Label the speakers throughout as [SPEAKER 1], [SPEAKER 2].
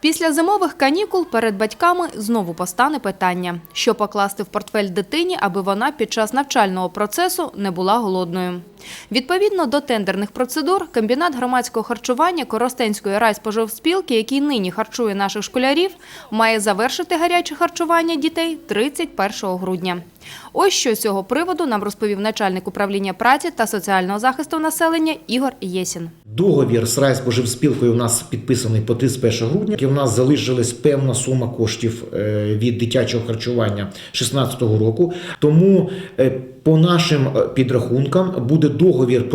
[SPEAKER 1] Після зимових канікул перед батьками знову постане питання, що покласти в портфель дитині, аби вона під час навчального процесу не була голодною. Відповідно до тендерних процедур, комбінат громадського харчування Коростенської райспоживспілки, який нині харчує наших школярів, має завершити гаряче харчування дітей 31 грудня. Ось що з цього приводу нам розповів начальник управління праці та соціального захисту населення Ігор Єсін.
[SPEAKER 2] Договір з райспоживспілкою у нас підписаний по 31 грудня. І у нас залишилась певна сума коштів е, від дитячого харчування 2016 року. Тому е, по нашим е, підрахункам буде договір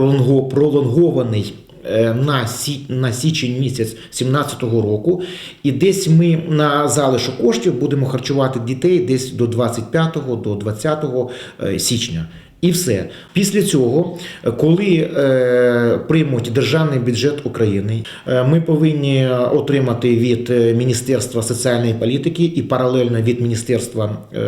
[SPEAKER 2] пролонгований. е, На, на січень місяць 2017 року, і десь ми на залишок коштів будемо харчувати дітей десь до 25 до 20 е, січня. І все. Після цього, е, коли е, приймуть державний бюджет України, е, ми повинні отримати від е, Міністерства соціальної політики і паралельно від Міністерства е,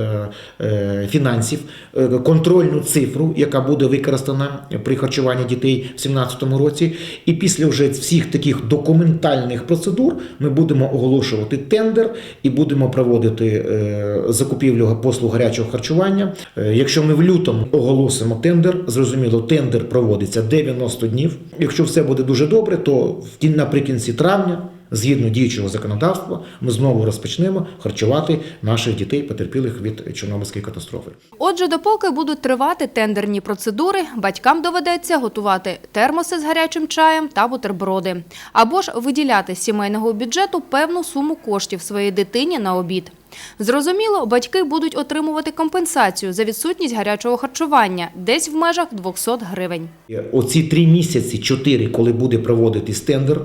[SPEAKER 2] е, фінансів е, контрольну цифру, яка буде використана при харчуванні дітей в 2017 році. І після вже всіх таких документальних процедур ми будемо оголошувати тендер і будемо проводити е, закупівлю послуг гарячого харчування. Е, Якщо ми в лютому оголосимо тендер, зрозуміло, тендер проводиться 90 днів. Якщо все буде дуже добре, то наприкінці травня. Згідно діючого законодавства, ми знову розпочнемо харчувати наших дітей, потерпілих від Чорнобильської катастрофи.
[SPEAKER 1] Отже, допоки будуть тривати тендерні процедури, батькам доведеться готувати термоси з гарячим чаєм та бутерброди, або ж виділяти з сімейного бюджету певну суму коштів своїй дитині на обід. Зрозуміло, батьки будуть отримувати компенсацію за відсутність гарячого харчування десь в межах 200 гривень.
[SPEAKER 2] Оці три місяці, чотири, коли буде проводитись тендер,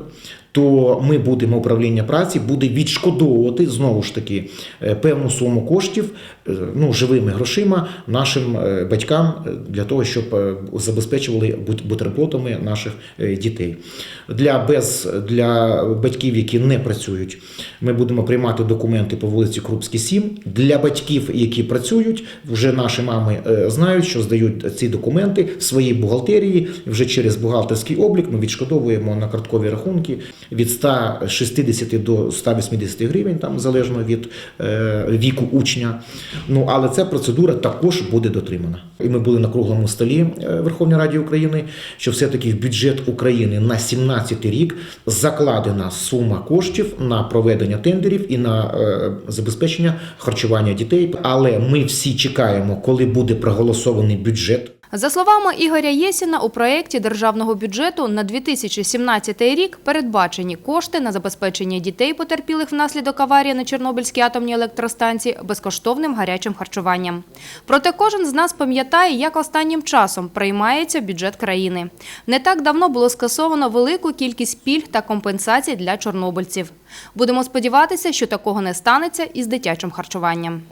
[SPEAKER 2] то ми будемо управління праці буде відшкодовувати знову ж таки е, певну суму коштів е, ну, живими грошима нашим е, батькам для того, щоб забезпечували бут- бутербродами наших дітей. Для, без, для батьків, які не працюють, ми будемо приймати документи по вулиці Крупській 7. Для батьків, які працюють, вже наші мами знають, що здають ці документи в своїй бухгалтерії. Вже через бухгалтерський облік ми відшкодовуємо на карткові рахунки від 160 до 180 гривень, там залежно від е, віку учня. Ну але ця процедура також буде дотримана. І ми були на круглому столі е, Верховній Раді України, що все-таки в бюджет України на 17 рік закладена сума коштів на проведення тендерів і на е, забезпечення харчування дітей. Але ми всі чекаємо, коли буде проголосований бюджет.
[SPEAKER 1] За словами Ігоря Єсіна, у проєкті державного бюджету на 2017 рік передбачені кошти на забезпечення дітей, потерпілих внаслідок аварії на Чорнобильській атомній електростанції, безкоштовним гарячим харчуванням. Проте кожен з нас пам'ятає, як останнім часом приймається бюджет країни. Не так давно було скасовано велику кількість пільг та компенсацій для чорнобильців. Будемо сподіватися, що такого не станеться із дитячим харчуванням.